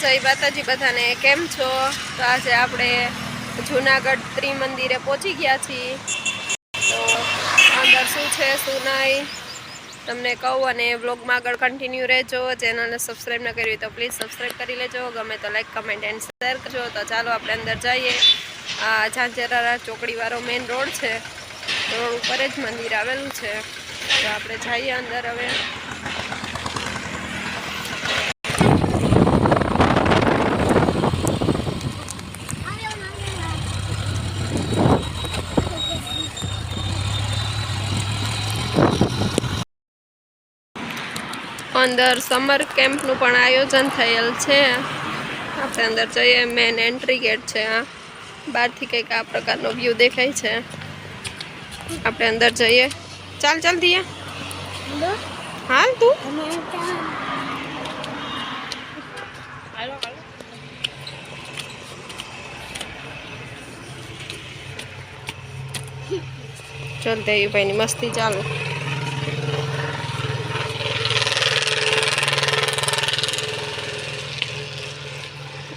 જય માતાજી બધાને, કેમ છો? તો આજે આપણે જુનાગઢ ત્રિમંદિરે પહોંચી ગયા છીએ. તો અંદર શું છે, શું નહીં, તમને કહું અને બ્લોગમાં આગળ કન્ટિન્યુ રહેજો. ચેનલને સબસ્ક્રાઈબ ન કરી હોય તો પ્લીઝ સબસ્ક્રાઈબ કરી લેજો. ગમે તો લાઈક કમેન્ટ એન્ડ શેર કરજો. તો ચાલો આપણે અંદર જઈએ. આ ઝાંઝરારા ચોકડીવાળો મેઇન રોડ છે. રોડ ઉપર જ મંદિર આવેલું છે. તો આપણે જઈએ અંદર હવે. અંદર સમર કેમ્પનું પણ આયોજન થયેલ છે. આપણે અંદર જઈએ મેન એન્ટ્રી ગેટ છે આ બહારથી કંઈક આ પ્રકારનો વ્યૂ દેખાય છે. આપણે અંદર જઈએ. ચાલ ચાલ દિયા. હાલ તું. ચાલ દેવીભાઈની મસ્તી ચાલુ.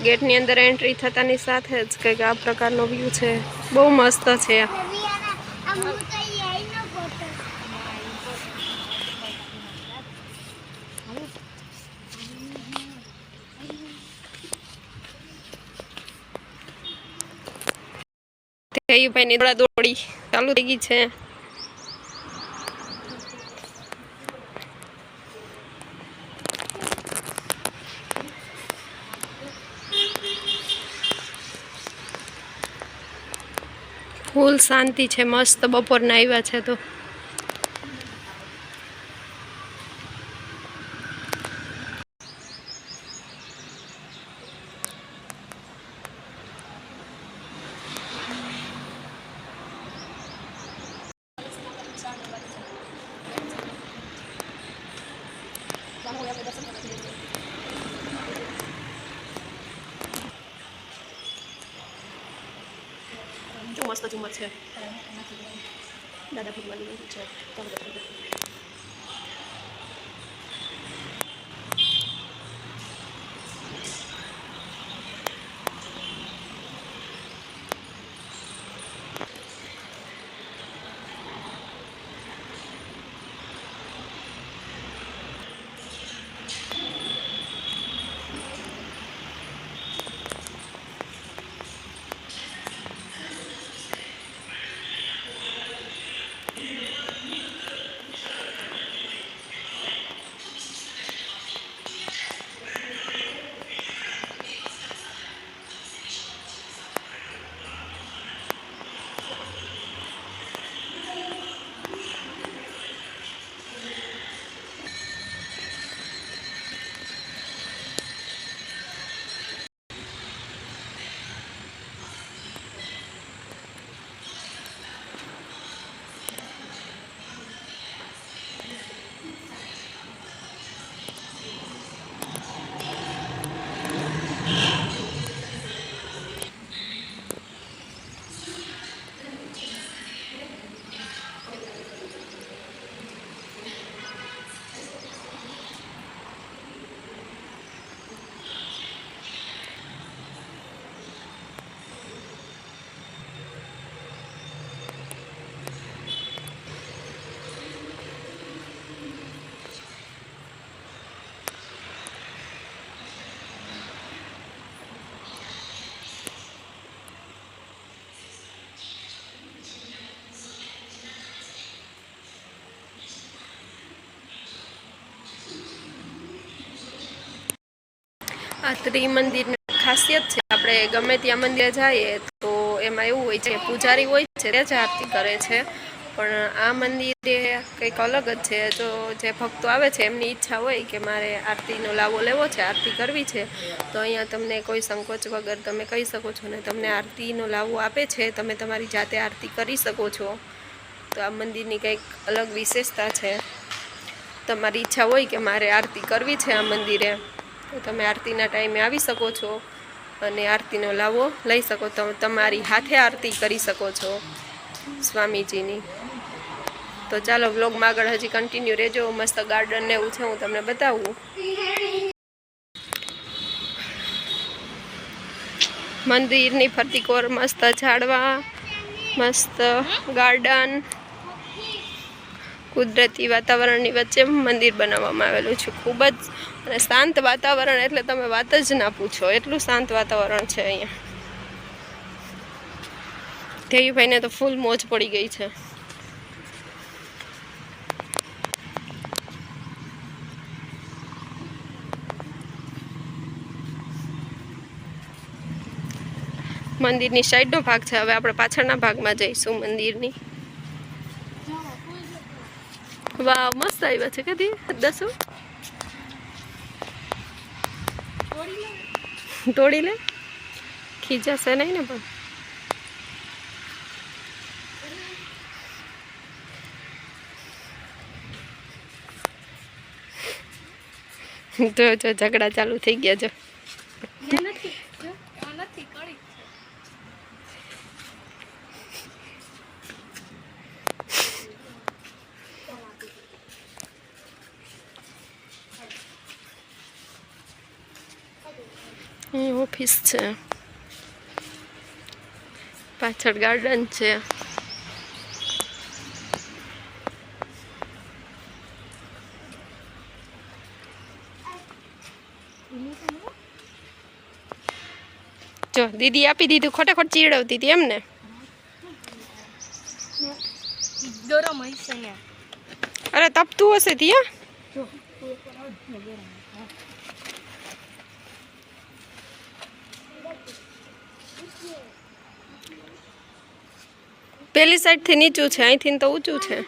ગેટની અંદર એન્ટ્રી થતાની સાથે જ કંઈક આ પ્રકારનો વ્યૂ છે. બહુ મસ્ત છે. દેવીભાઈની દોડા દોડી ચાલુ થઈ ગઈ છે. ફૂલ શાંતિ છે મસ્ત બપોરના આવ્યા છે તો મસ્ત ઝુમર છે દાદા ભગવાનની છે આ ત્રિમંદિરની ખાસિયત છે. આપણે ગમે ત્યાં મંદિરે જઈએ તો એમાં એવું હોય છે પૂજારી હોય છે તે જ આરતી કરે છે. પણ આ મંદિરે કંઈક અલગ જ છે. જો જે ભક્તો આવે છે, એમની ઈચ્છા હોય કે મારે આરતીનો લાવો લેવો છે, આરતી કરવી છે, તો અહીંયા તમને કોઈ સંકોચ વગર તમે કહી શકો છો ને તમને આરતીનો લાવો આપે છે. તમે તમારી જાતે આરતી કરી શકો છો. તો આ મંદિરની કંઈક અલગ વિશેષતા છે. તમારી ઈચ્છા હોય કે મારે આરતી કરવી છે આ મંદિરે. તો તમે આરતીના ટાઈમે આવી શકો છો અને આરતીનો લાવો લઈ શકો તો તમારી હાથે આરતી કરી શકો છો સ્વામીજીની. તો ચાલો વ્લોગમાં આગળ હજી કન્ટિન્યુ રહેજો. મસ્ત ગાર્ડન ને એવું છે, હું તમને બતાવું. મંદિરની ફરતી કોર મસ્ત ઝાડવા, મસ્ત ગાર્ડન કુદરતી વાતાવરણની વચ્ચે મંદિર બનાવવામાં આવેલું છે. ખૂબ જ અને શાંત વાતાવરણ એટલે તમે વાત જ ના પૂછો. એટલું શાંત વાતાવરણ છે અહીંયા. ધેયુભાઈને તો ફૂલ મોજ પડી ગઈ છે. મંદિરની સાઈડનો ભાગ છે. હવે આપણે પાછળના ભાગમાં જઈશું મંદિરની. વાહ મસ્ત આવ્યા છે કદી દસો તોડી લે ખીજાશે નહીં ને પણ જો જો ઝઘડા ચાલુ થઈ ગયા જો અહીં ઓફિસ છે. પાછળ ગાર્ડન છે. જો દીદી આપી દીધું ખોટે ખોટ ચીડવતી હતી એમને. ને. અરે તપતું હશે ત્યાં? પેલી સાઈડથી નીચું છે, અહીંથી તો ઊંચું છે.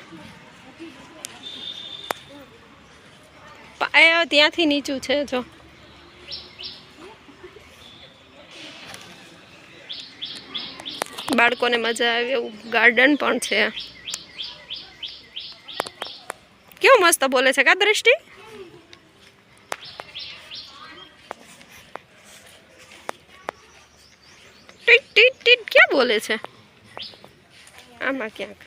પા- એ ત્યાંથી નીચું છે, જો. બાળકોને મજા આવે એવું ગાર્ડન પણ છે. કેવું મસ્ત બોલે છે કા દ્રષ્ટિ? ટીટ ટીટ ટીટ, ક્યાં બોલે છે? આમાં ક્યાંક?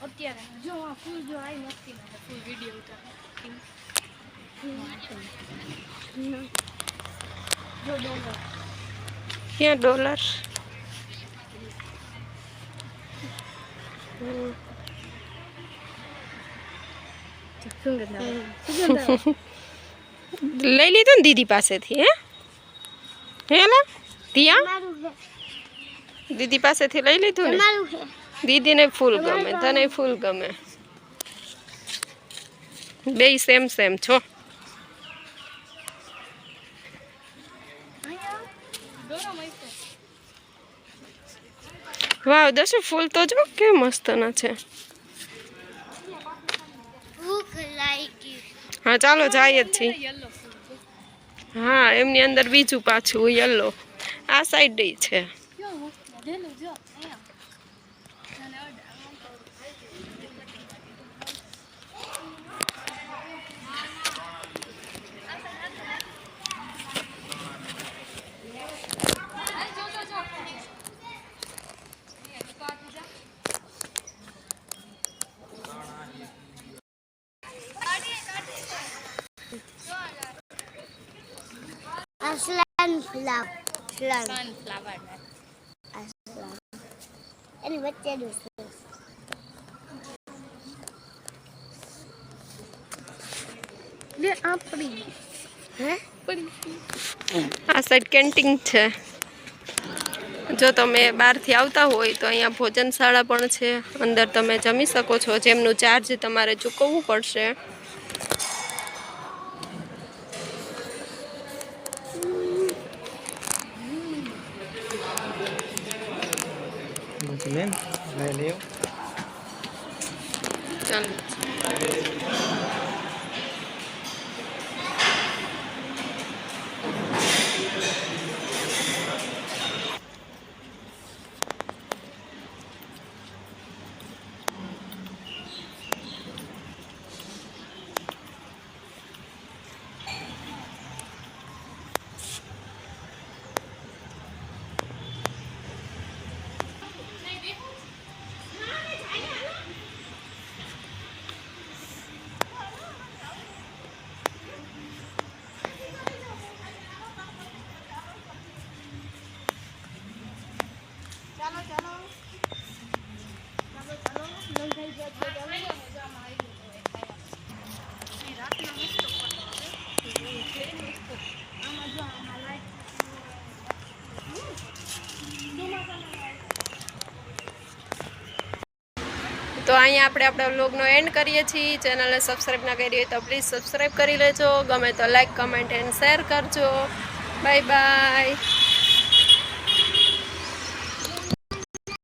અત્યારે જો આ ફૂલ જો આવી નથી ફૂલ વીડિયો ઉતાર જો ડોલર ક્યાં ડોલર? લઈ લીધું ને દીદી પાસેથી હે? હે લા દીદી પાસેથી લઈ લીધું ને? દીદીને ફૂલ ગમે તને ફૂલ ગમે. બે સેમ સેમ છો? વાવ દશુ ફૂલ તો જો કે મસ્ત ના છે. હા ચાલો જાય જ છીએ. હા એમની અંદર બીજું પાછું યલો આ સાઈડ છે. Sunflower. Aslan. એની વચ્ચેનું છે. લે આપણી હે? પડી આ સાઈડ કેન્ટીન છે. જો તમે બહારથી આવતા હોય તો અહીંયા ભોજનશાળા પણ છે. અંદર તમે જમી શકો છો. જેમનું ચાર્જ તમારે ચૂકવવું પડશે. Lên, về liêu. ચાલો તો અહીંયા આપણે આપણા વ્લોગનો એન્ડ કરીએ છીએ. ચેનલને સબસ્ક્રાઈબ ના કરી હોય તો પ્લીઝ સબસ્ક્રાઈબ કરી લેજો. ગમે તો લાઈક કમેન્ટ એન્ડ શેર કરજો. Bye bye